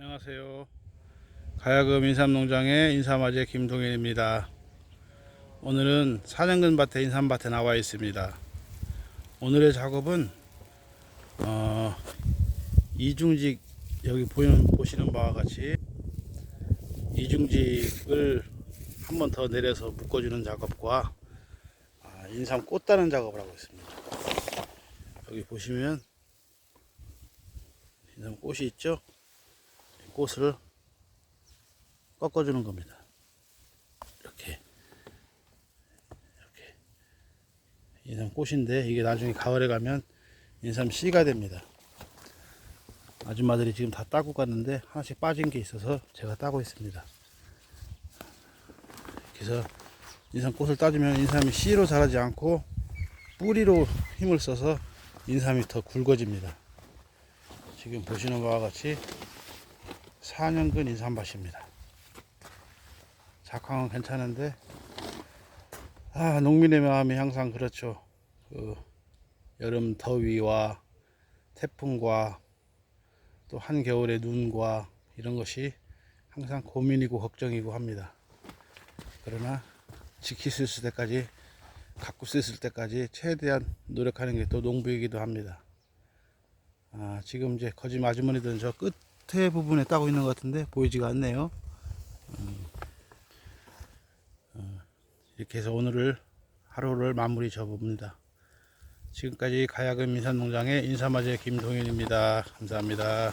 안녕하세요. 가야금 인삼농장의 인삼아재 김동현입니다. 오늘은 사냥근 밭에 인삼밭에 나와 있습니다. 오늘의 작업은 어, 이중직 여기 보이는 보시는 바와 같이 이중직을 한 번 더 내려서 묶어주는 작업과 아, 인삼 꽃 따는 작업을 하고 있습니다. 여기 보시면 인삼 꽃이 있죠? 꽃을 꺾어주는 겁니다. 이렇게 이렇게 인삼 꽃인데 이게 나중에 가을에 가면 인삼 씨가 됩니다. 아줌마들이 지금 다 따고 갔는데 하나씩 빠진 게 있어서 제가 따고 있습니다. 그래서 인삼 꽃을 따주면 인삼이 씨로 자라지 않고 뿌리로 힘을 써서 인삼이 더 굵어집니다. 지금 보시는 바와 같이 4년근 인삼밭입니다. 작황은 괜찮은데 아 농민의 마음이 항상 그렇죠. 그 여름 더위와 태풍과 또 한겨울의 눈과 이런 것이 항상 고민이고 걱정이고 합니다. 그러나 지킬 수 있을 때까지 갖고 수 있을 때까지 최대한 노력하는 게 또 농부이기도 합니다. 아, 지금 이제 거짓 아주머니들은 저 끝 에 부분에 따고 있는 것 같은데 보이지가 않네요. 음, 어, 이렇게 해서 오늘을 하루를 마무리 접습니다. 지금까지 가야금 인삼농장의 인삼아재 김동현입니다. 감사합니다.